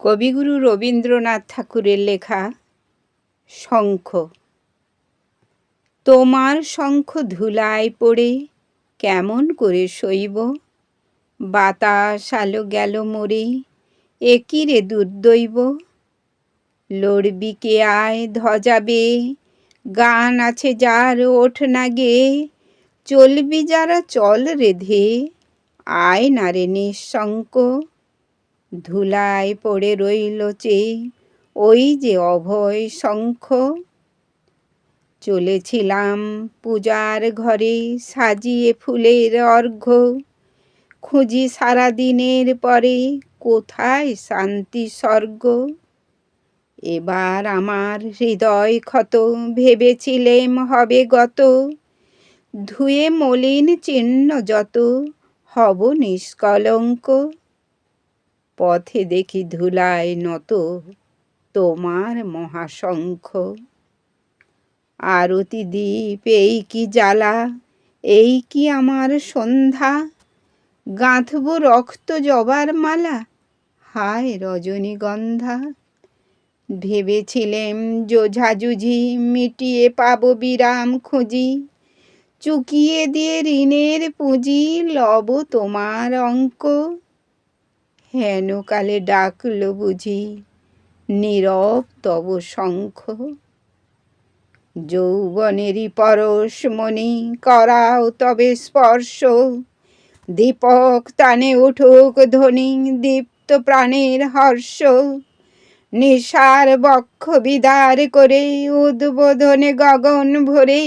কবিগুরু রবীন্দ্রনাথ ঠাকুরের লেখা শঙ্খ। তোমার শঙ্খ ধুলায় পড়ে কেমন করে সইব? বাতাস আলো গেল মরে একই রে দুর্দৈব? লড়বি কে আয় ধজাবে গান আছে যার ওঠ না গে, চলবি যারা চল রেধে আয় না রে নিঃশঙ্ক। ধুলায় পড়ে রইল চে ওই যে অভয় শঙ্খ। চলেছিলাম পূজার ঘরে সাজিয়ে ফুলের অর্ঘ্য। খুঁজি সারা দিনের পরে কোথায় শান্তি স্বর্গ? এবার আমার হৃদয় ক্ষত ভেবেছিলেম হবে গত। ধুয়ে মলিন চিহ্ন যত, হব নিষ্কলঙ্ক। পথে দেখি ধুলায় নত তোমার মহাশঙ্খ। আরতি দ্বীপ এই কি জ্বালা, এই কি আমার সন্ধ্যা? গাঁথব রক্ত জবার মালা, হায় রজনীগন্ধা। ভেবেছিলেম জোঝাজুঝি মিটিয়ে পাব বিরাম খুঁজি, চুকিয়ে দিয়ে ঋণের পুঁজি লব তোমার অঙ্ক। হেন কালে ডাকল বুঝি, নীরব তব শঙ্খ। যৌবনেরই পরশ মনি করাও তবে স্পর্শ। দীপক টানে উঠুক ধ্বনি, দীপ্ত প্রাণের হর্ষ। নিশার বক্ষ বিদার করে উদ্বোধনে গগন ভরে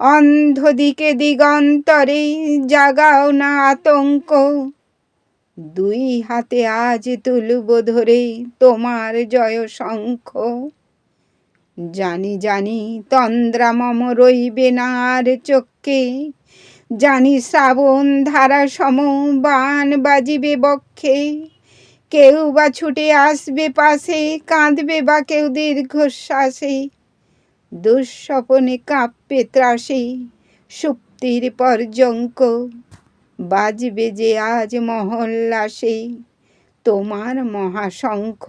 অন্ধ দিকে দিগন্তরে জাগাও না আতঙ্ক। দুই হাতে আজ তুলব ধরে তোমার জয় শঙ্খ। জানি জানি তন্দ্রা মম রইবে না আর চোখে জানি শ্রাবণ ধারা সম বান বাজিবে বক্ষে। কেউ বা ছুটে আসবে পাশে, কাঁদবে বা কেউ দীর্ঘশ্বাসে। দুঃস্বপনে কাঁপবে ত্রাসে, সুপ্তির পর্যঙ্ক। বাজবে যে আজ মহল্লাসে তোমার মহাশঙ্খ,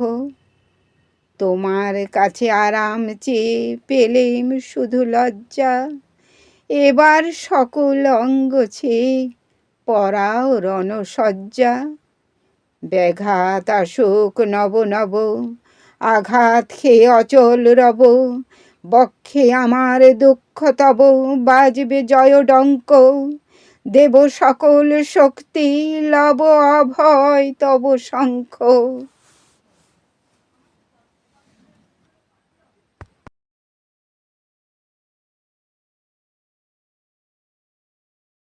তোমার কাছে আরাম চেয়ে পেলেম শুধু লজ্জা। এবার সকল অঙ্গ ছেয়ে পরাও রণসজ্জা। ব্যাঘাত আসুক নব নব, আঘাত খেয়ে অচল রব। বক্ষে আমার দুঃখ তব, বাজবে জয় ডঙ্ক দেব সকল শক্তি লব অভয় তব শঙ্খ।